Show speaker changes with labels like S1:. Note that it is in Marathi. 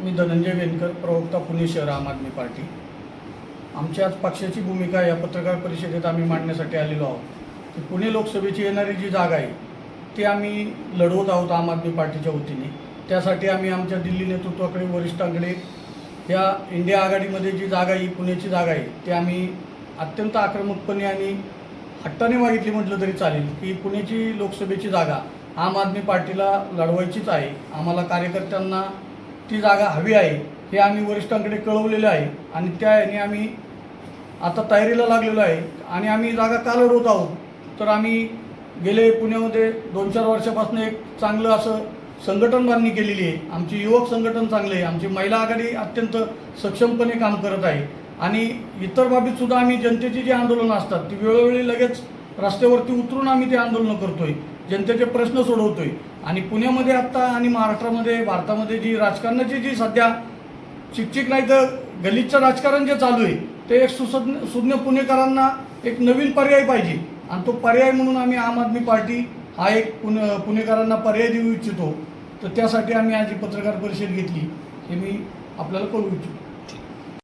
S1: मी धनंजय वेनकर प्रवक्ता पुणे शहर आम आदमी पार्टी. आमच्याच पक्षाची भूमिका या पत्रकार परिषदेत आम्ही मांडण्यासाठी आलेलो आहोत. की पुणे लोकसभेची येणारी जी जागा आहे ती आम्ही लढवत आहोत आम आदमी पार्टीच्या वतीने. त्यासाठी आम्ही आमच्या दिल्ली नेतृत्वाकडे वरिष्ठांकडे या इंडिया आघाडीमध्ये जी जागा ही पुण्याची जागा आहे ती आम्ही अत्यंत आक्रमकपणे आणि हट्टाने मागितली म्हटलं तरी चालेल की पुण्याची लोकसभेची जागा आम आदमी पार्टीला लढवायचीच आहे. आम्हाला कार्यकर्त्यांना ती जागा हवी आहे हे आम्ही वरिष्ठांकडे कळवलेलं आहे आणि त्या याने आम्ही आता तयारीला लागलेलो आहे आणि आम्ही जागा का लढवत आहोत? तर आम्ही गेले पुण्यामध्ये दोन चार वर्षापासून एक चांगलं असं संघटन बांधणी केलेली आहे. आमची युवक संघटन चांगले आहे. आमची महिला आघाडी अत्यंत सक्षमपणे काम करत आहे. आणि इतर बाबीतसुद्धा आम्ही जनतेची जी आंदोलनं असतात ती वेळोवेळी लगेच रस्त्यावरती उतरून आम्ही ते आंदोलनं करतोय. जनतेचे प्रश्न सोडवतोय. आणि पुण्यामध्ये आत्ता आणि महाराष्ट्रामध्ये भारतामध्ये जी राजकारणाची जी सध्या चिकचिक नाही तर गलितचं राजकारण जे चालू आहे ते एक सुसज्ञ सुज्ञ पुणेकरांना एक नवीन पर्याय पाहिजे. आणि तो पर्याय म्हणून आम्ही आम आदमी पार्टी हा एक पुणे पुणेकरांना पर्याय देऊ इच्छितो. तर त्यासाठी आम्ही आज पत्रकार परिषद घेतली. हे मी आपल्याला कळू इच्छितो.